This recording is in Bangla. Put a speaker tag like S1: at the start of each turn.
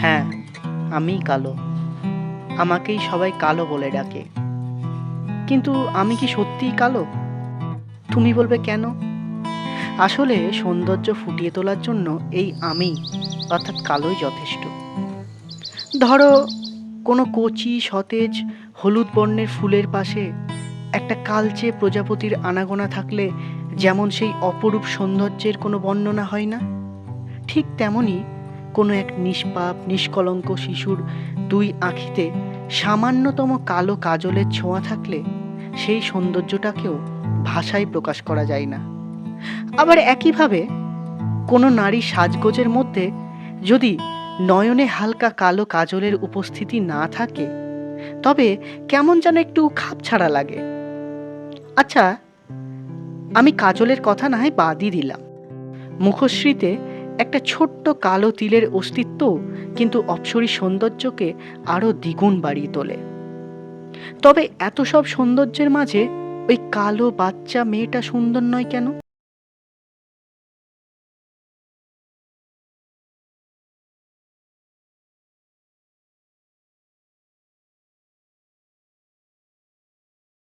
S1: হ্যাঁ আমি কালো। আমাকেই সবাই কালো বলে ডাকে। কিন্তু আমি কি সত্যিই কালো? তুমি বলবে কেন? আসলে সৌন্দর্য ফুটিয়ে তোলার জন্য এই আমি অর্থাৎ কালোই যথেষ্ট। ধরো, কোনো কচি, সতেজ, হলুদ বর্ণের ফুলের পাশে একটা কালচে প্রজাপতির আনাগোনা থাকলে যেমন সেই অপরূপ সৌন্দর্যের কোনো বর্ণনা হয় না? ঠিক তেমনই কোনো এক নিষ্পাপ, নিষ্কলঙ্ক শিশুর দুই আঁখিতে সামান্যতম কালো কাজলের ছোঁয়া থাকলে সেই সৌন্দর্যটাকেও ভাষায় প্রকাশ করা যায় না। আবার একইভাবে কোনো নারী সাজগোজের মধ্যে যদি নয়নে হালকা কালো কাজলের উপস্থিতি না থাকে, তবে কেমন যেন একটু খাপছাড়া লাগে। আচ্ছা আমি কাজলের কথা না হয় বাদই দিলাম। মুখশ্রীতে একটা ছোট্ট কালো তিলের অস্তিত্ব কিন্তু অপসরী সৌন্দর্যকে আরও দ্বিগুণ বাড়িয়ে তোলে। তবে এত সব সৌন্দর্যের মাঝে ওই কালো বাচ্চা মেয়েটা সুন্দর নয় কেন?